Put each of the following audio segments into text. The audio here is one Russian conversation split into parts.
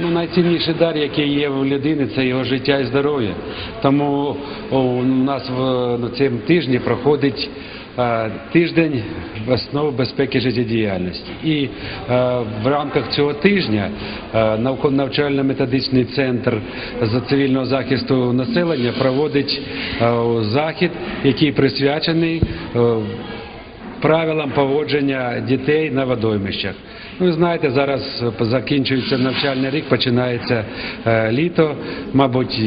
Ну, найцінніший дар, який є в людини, це його життя і здоров'я. Тому у нас в на цьому тижні проходить е, тиждень основ безпеки життєдіяльності. І е, в рамках цього тижня е, науково-навчально-методичний центр з цивільного захисту населення проводить е, захід, який присвячений е, правилам поводження дітей на водоймищах. Ну, Ви знаєте, зараз закінчується навчальний рік, починається е, літо. Мабуть,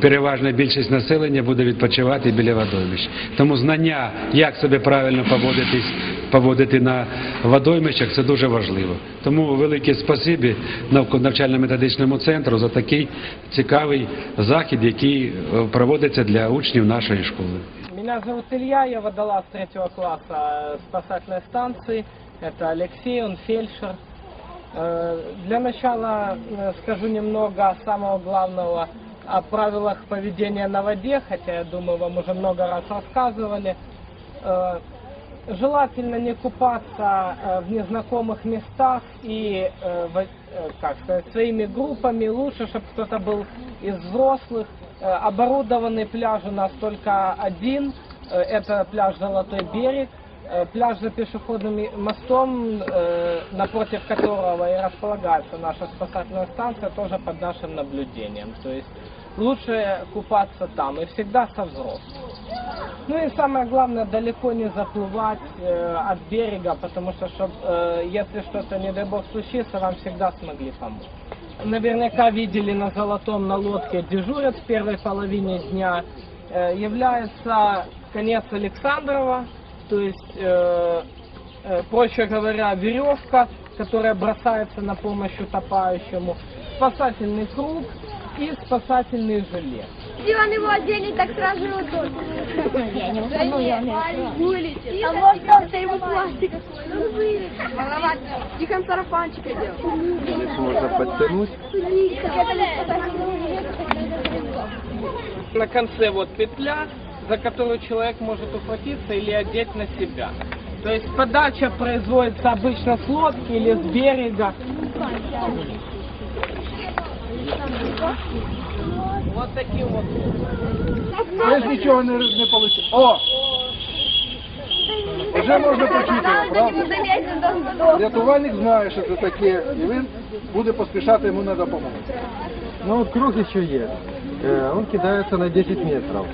переважна більшість населення буде відпочивати біля водоймищ. Тому знання, як себе правильно поводитись, поводити на водоймищах, це дуже важливо. Тому велике спасибі навчально-методичному центру за такий цікавий захід, який е, проводиться для учнів нашої школи. Меня зовут Илья, я водолаз третьего класса спасательной станции. Это Алексей, он фельдшер. Э, Для начала э, скажу немного самого главного о правилах поведения на воде, хотя я думаю, вам уже много раз рассказывали. Э, Желательно не купаться в незнакомых местах и как сказать, своими группами. Лучше, чтобы кто-то был из взрослых. Э, Оборудованный пляж у нас только один. Э, Это пляж Золотой берег. Э, Пляж за пешеходным мостом, напротив которого и располагается наша спасательная станция, тоже под нашим наблюдением. То есть лучше купаться там и всегда со взрослыми. Ну и самое главное, далеко не заплывать э, от берега, потому что, чтоб, э, если что-то, не дай бог, случится, вам всегда смогли помочь. Наверняка видели на Золотом на лодке дежурят в первой половине дня. Э, является конец Александрова, то есть, э, э, проще говоря, веревка, которая бросается на помощь утопающему, спасательный круг и спасательный жилет. Если он его оденет, так сразу и утонет. Я не утону, я не. А может просто его пластик какой? Ну вылетит. Маловато. Тихо сарафанчик идет. Здесь можно подтянуть. На конце вот петля, за которую человек может ухватиться или одеть на себя. То есть подача производится обычно с лодки или с берега. Вот таким вот. Теж нічого не, не вийшло. О! Вже можна почути, правда? Заметьте, должен сдохнуть. Рятувальник знає, що це таке, і він буде поспішати йому на допомогу. Ну вот круг еще есть. Э, Он кидается на 10 метров.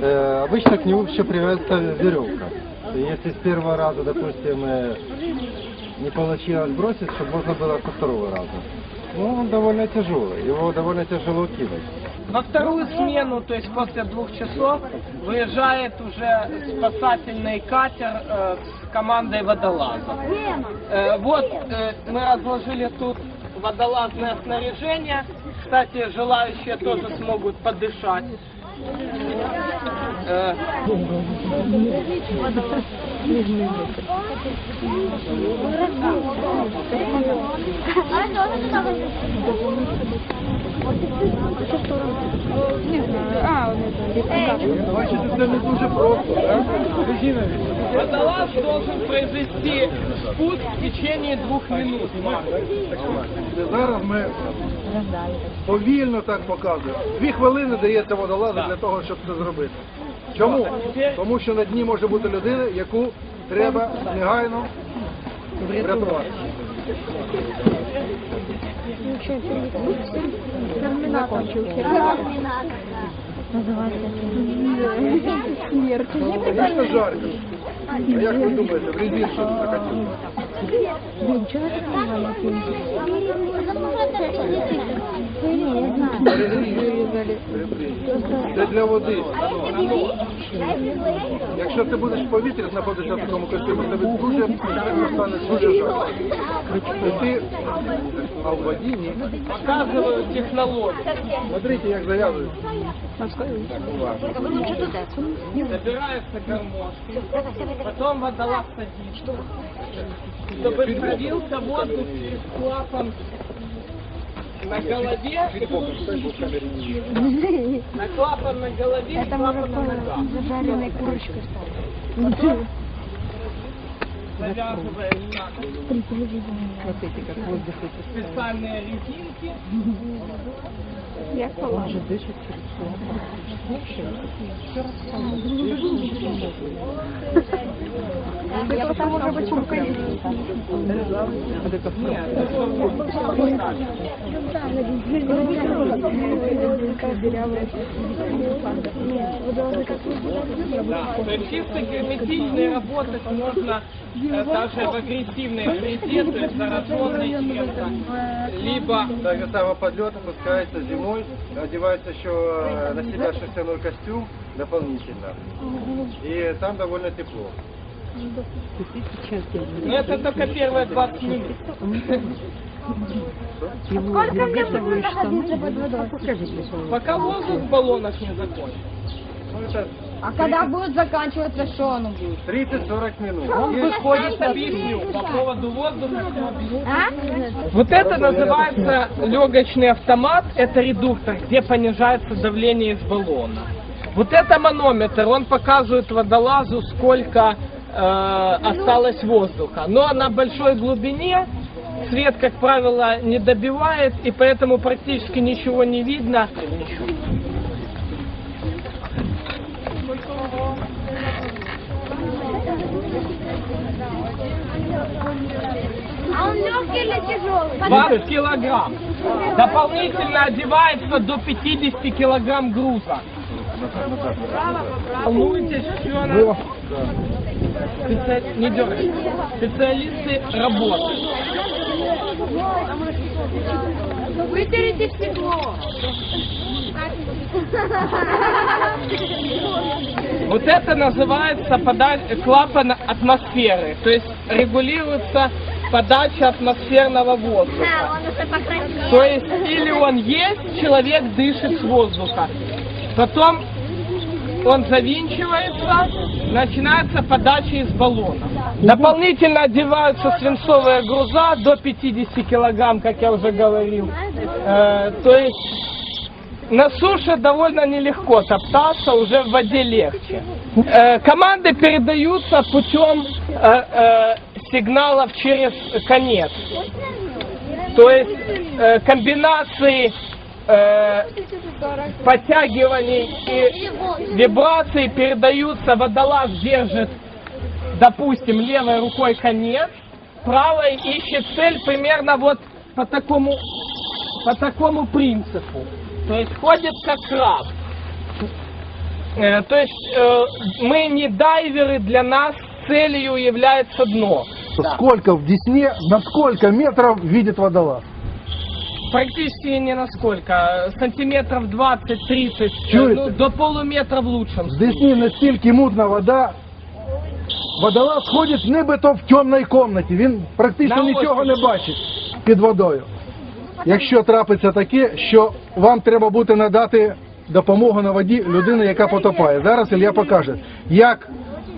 Э, Обычно к нему еще привязывается веревка. Если с первого раза, допустим, э, не получилось бросить, чтобы можно было со второго раза. Ну, он довольно тяжелый, его довольно тяжело кинуть. Во вторую смену, то есть после двух часов, выезжает уже спасательный катер э, с командой водолазов. Э, вот э, мы разложили тут водолазное снаряжение. Кстати, желающие тоже смогут подышать. Водолаз должен произвести спуск в течение двух минут. Зараз ми повільно так показуємо. Дві хвилини дається водолазу для того, щоб це зробити. Чому? Тому що на дні може бути людина, яку треба негайно врятувати. Звісно, жарко. А як ви думаєте, в резин що це захотіло? Це для води. Якщо ти будеш в повітрі знаходитися в такому костюмі, тобі дуже швидко стане дуже жарко. І ти, а в воді ні. Показываю технологию. Смотрите, як зав'язують. Забираются гармошки, потом водолаз садится, чтобы пробился воздух через клапан на голове, на клапан на голове и клапан на ногах. зажаренной курочкой стать. Потом завязываешь так. специальные резинки. Я положу. Это там может быть. Да. То чисто герметичной работать можно даже в агрессивной среде, то есть зараженной. Либо Так же само подлет опускается зимой, одевается еще э, на себя шерстяной костюм дополнительно. И там довольно тепло. Ну, это только первые 20 минут. Сколько мне нужно находиться под водой? Пока воздух в баллонах не закончится. Ну, А когда будет заканчиваться, что оно будет? 30-40 минут. Он выходит, объясню, по поводу воздуха. А? Вот это называется легочный автомат, это редуктор, где понижается давление из баллона. Вот это манометр, он показывает водолазу, сколько э, осталось воздуха. Но на большой глубине свет, как правило, не добивает, и поэтому практически ничего не видно. А он легкий или тяжелый? 20 килограмм. Дополнительно одевается до 50 килограмм груза. Волнуйтесь, все на... Специали- Не дергайте. Специалисты работают. Вытерите стекло. Вот это называется пода- клапан атмосферы. То есть регулируется подача атмосферного воздуха. Да, он уже покрасил. То есть или он есть, человек дышит с воздуха. Потом он завинчивается, начинается подача из баллона. Дополнительно одеваются свинцовые груза до 50 килограмм, как я уже говорил. Э, то есть на суше довольно нелегко топтаться, уже в воде легче. Э, команды передаются путем э, э, сигналов через конец. То есть э, комбинации э, подтягиваний и вибраций передаются, водолаз держит, допустим, левой рукой конец, правой ищет цель примерно вот по такому, по такому принципу. То есть ходит как краб. Э, то есть э, мы не дайверы, для нас целью является дно. Сколько в Десне, на сколько метров видит водолаз? Практически не насколько. Сантиметров 20-30, Чуєте? ну, до полуметра в лучшем В. Десні настільки мутна вода, водолаз ходить нібито в темній кімнаті, він практично На нічого не бачить під водою. Якщо трапиться таке, що вам треба буде надати допомогу на воді людині, яка потопає. Зараз Ілля покаже, як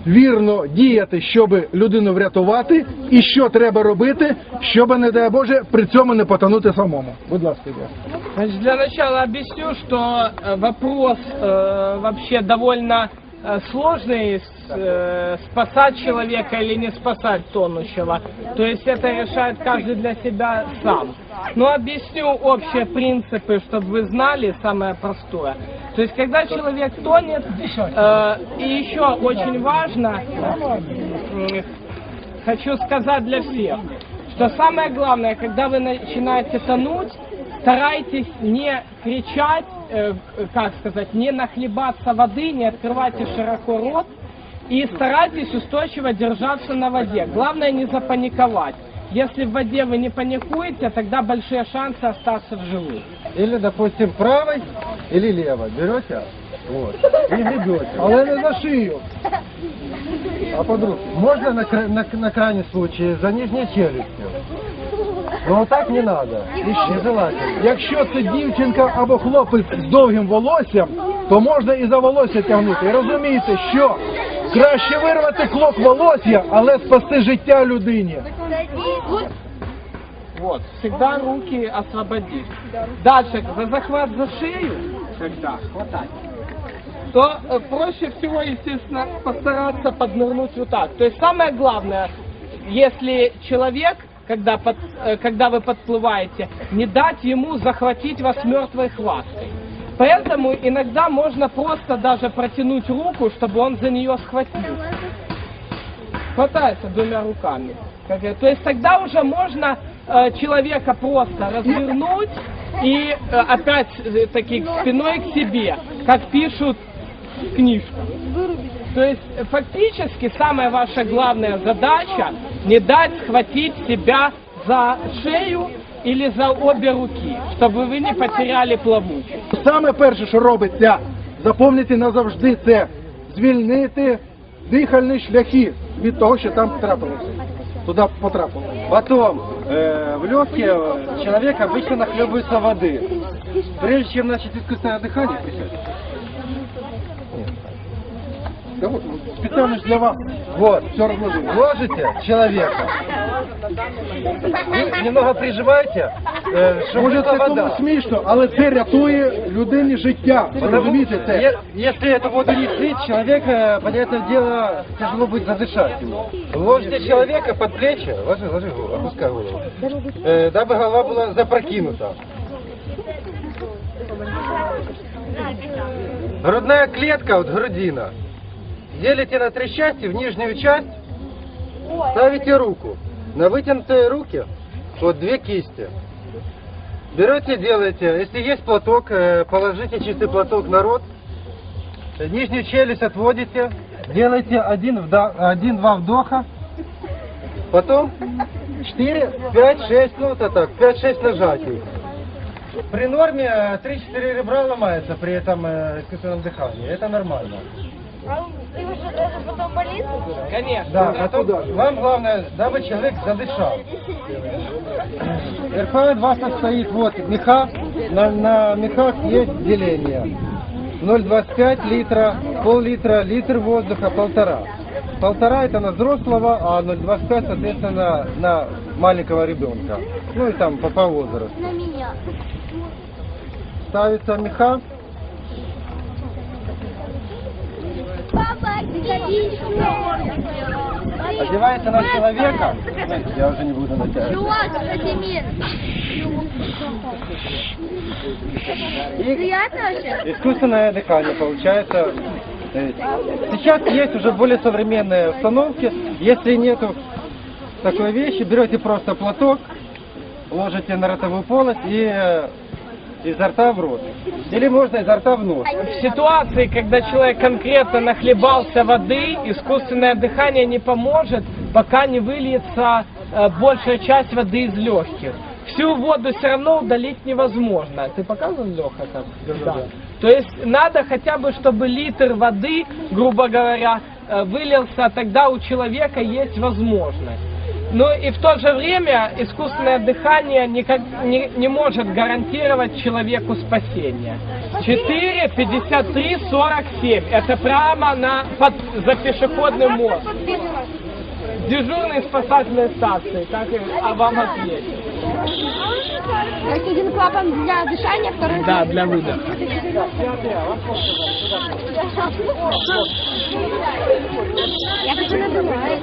вірно діяти, щоб людину врятувати, і що треба робити, щоб, не дай Боже, при цьому не потонути самому. Будь ласка, Ілля. Значит, для начала объясню, что э, вопрос э, вообще довольно э, сложный, с- э, спасать человека или не спасать тонущего. То есть это решает каждый для себя сам. Но объясню общие принципы, чтобы вы знали самое простое. То есть когда человек тонет, э, и еще очень важно, м, хочу сказать для всех, что самое главное, когда вы начинаете тонуть, старайтесь не кричать, э, как сказать, не нахлебаться воды, не открывайте широко рот и старайтесь устойчиво держаться на воде. Главное не запаниковать. Если в воде вы не паникуете, тогда большие шансы остаться в живых. Или, допустим, правой или левой. Берете вот, и ведете. Але не за шию. А под руки. Можно на, на, на крайний случай за нижней челюстью. Вот так не надо. Нежелательно. Якщо це дівчинка або хлопець з довгим волоссям, то можна і за волосся тягнути. І розумієте, що краще вирвати клок волосся, але спасти життя людині. Вот, всегда руки освободить. Дальше, за захват за шею, когда хватать, то э, проще всего, естественно, постараться поднырнуть вот так. То есть самое главное, если человек, когда, под- э, когда вы подплываете, не дать ему захватить вас мертвой хваткой. Поэтому иногда можно просто даже протянуть руку, чтобы он за нее схватил. Хватается двумя руками. То есть тогда уже можно э, человека просто развернуть и э, опять э, спиной к себе, как пишут в книжках. То есть э, фактически самая ваша главная задача не дать схватить себя за шею или за обе руки, чтобы вы не потеряли плавучесть. Саме перше, що робиться, запомнити назавжди це звільнити дихальні шляхи від того, що там трапилося. Туди потрапило. Потом э, в легкие э, человек обычно нахлебывается воды. Прежде чем начать искусственное дыхание, присядьте. Кого- Спеціально ж для вас. Вот, Все разложили. ложите человека. Вы немного прижимаете, э, чтобы Може вышла це тому вода. смішно, але це рятує людині життя. Ви розумієте це? Е- Если эту воду не слить, человек, э, понятное дело, тяжело будет задышать ему. Ложите человека под плечи, ложи, ложи голову, опускай голову, э, дабы голова была запрокинута. Грудная клетка, вот грудина, делите на три части, в нижнюю часть ставите руку. На вытянутые руки, вот две кисти. Берете, делаете, если есть платок, э, положите чистый платок на рот, Э, нижнюю челюсть отводите, делайте один, вда- один-два вдоха, потом 4, 5, 6, ну это так, 5-6 нажатий. При норме э, 3-4 ребра ломается при этом э, искусственном дыхании, это нормально. И уже даже потом болит? Конечно. Да, потом вам главное, дабы человек задышал. РФ 2 состоит, вот, меха, на, на мехах есть деление. 0,25 литра, пол-литра, литр воздуха, полтора. Полтора это на взрослого, а 0,25 соответственно на маленького ребенка. Ну и там по, по возрасту. На меня. Ставится меха, Папа, одевается на человека. Я уже не буду натягивать. Чувак, Владимир. Приятно вообще? Искусственное дыхание получается. Сейчас есть уже более современные установки. Если нету такой вещи, берете просто платок, ложите на ротовую полость и э, изо рта в рот. Или можно изо рта в нос. В ситуации, когда человек конкретно нахлебался воды, искусственное дыхание не поможет, пока не выльется э, большая часть воды из легких. Всю воду все равно удалить невозможно. Ты показывал, Леха, как? Да. То есть надо хотя бы, чтобы литр воды, грубо говоря, э, вылился, тогда у человека есть возможность. Но и в то же время искусственное дыхание никак не, не может гарантировать человеку спасение. 4, 53, 47. Это прямо на, под, за пешеходным мостом. Дежурный спасательной станции, так и а вам ответит. Есть один клапан для дышания, второй Да, для выдоха. Я хочу на соревнованиях.